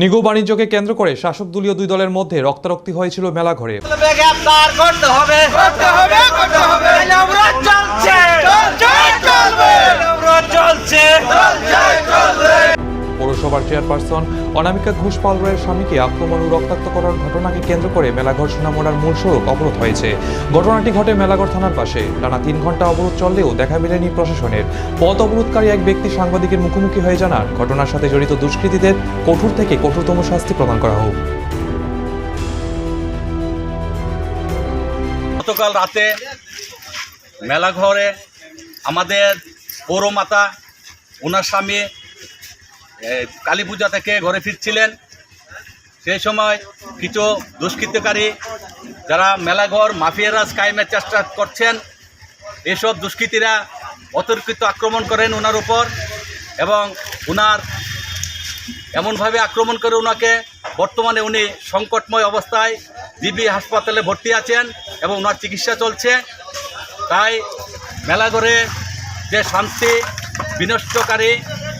নিগু বাণিজ্যকে কেন্দ্র করে শাসক দলীয় দুই দলের মধ্যে রক্তারক্তি হয়েছিল মেলা ঘরে। গ্রেপ্তার পৌরসভার চেয়ারপারসন অনামিকা ঘোষ পালরায়ের স্বামীকে আক্রমণ ও রক্তাক্ত করার ঘটনাকে কেন্দ্র করে মেলাঘর সোনামোড়ার মূল সড়ক অবরোধ হয়েছে। ঘটনাটি ঘটে মেলাঘর থানার পাশে। টানা তিন ঘণ্টা অবরোধ চললেও দেখা মেলেনি প্রশাসনের। পথ অবরোধকারী এক ব্যক্তি সাংবাদিকের মুখোমুখি হয়ে জানান, ঘটনার সাথে জড়িত দুষ্কৃতীদের কঠোর থেকে কঠোরতম শাস্তি প্রদান করা হোক। গতকাল রাতে মেলাঘরে আমাদের পৌরমাতা ওনার স্বামী কালী পূজা থেকে ঘরে ফিরছিলেন। সেই সময় কিছু দুষ্কৃতকারী, যারা মেলাঘর মাফিয়ারাজ কায়েমের চেষ্টা করছেন, এসব দুষ্কৃতীরা অতর্কিত আক্রমণ করেন ওনার উপর এবং ওনার এমনভাবে আক্রমণ করে ওনাকে বর্তমানে উনি সংকটময় অবস্থায় জিবি হাসপাতালে ভর্তি আছেন এবং ওনার চিকিৎসা চলছে। তাই মেলাঘরে যে শান্তি বিনষ্টকারী,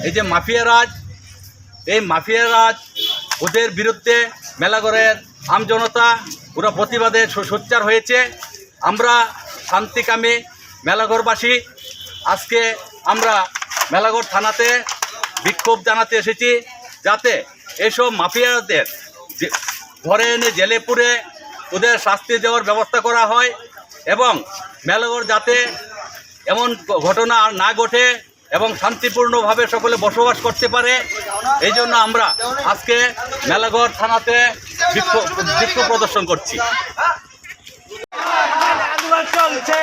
এই যে মাফিয়ারাজ এই মাফিয়ারাজ ওদের বিরুদ্ধে মেলাঘরের আমজনতা ওরা প্রতিবাদে সোচ্চার হয়েছে। আমরা শান্তিকামী মেলাঘরবাসী, আজকে আমরা মেলাঘর থানাতে বিক্ষোভ জানাতে এসেছি যাতে এসব মাফিয়াদের ধরে এনে জেলে পুরে ওদের শাস্তি দেওয়ার ব্যবস্থা করা হয় এবং মেলাঘর যাতে এমন ঘটনা না ঘটে এবং শান্তিপূর্ণভাবে সকলে বসবাস করতে পারে। এই জন্য আমরা আজকে মেলাঘর থানাতে বিক্ষোভ প্রদর্শন করছি। চলছে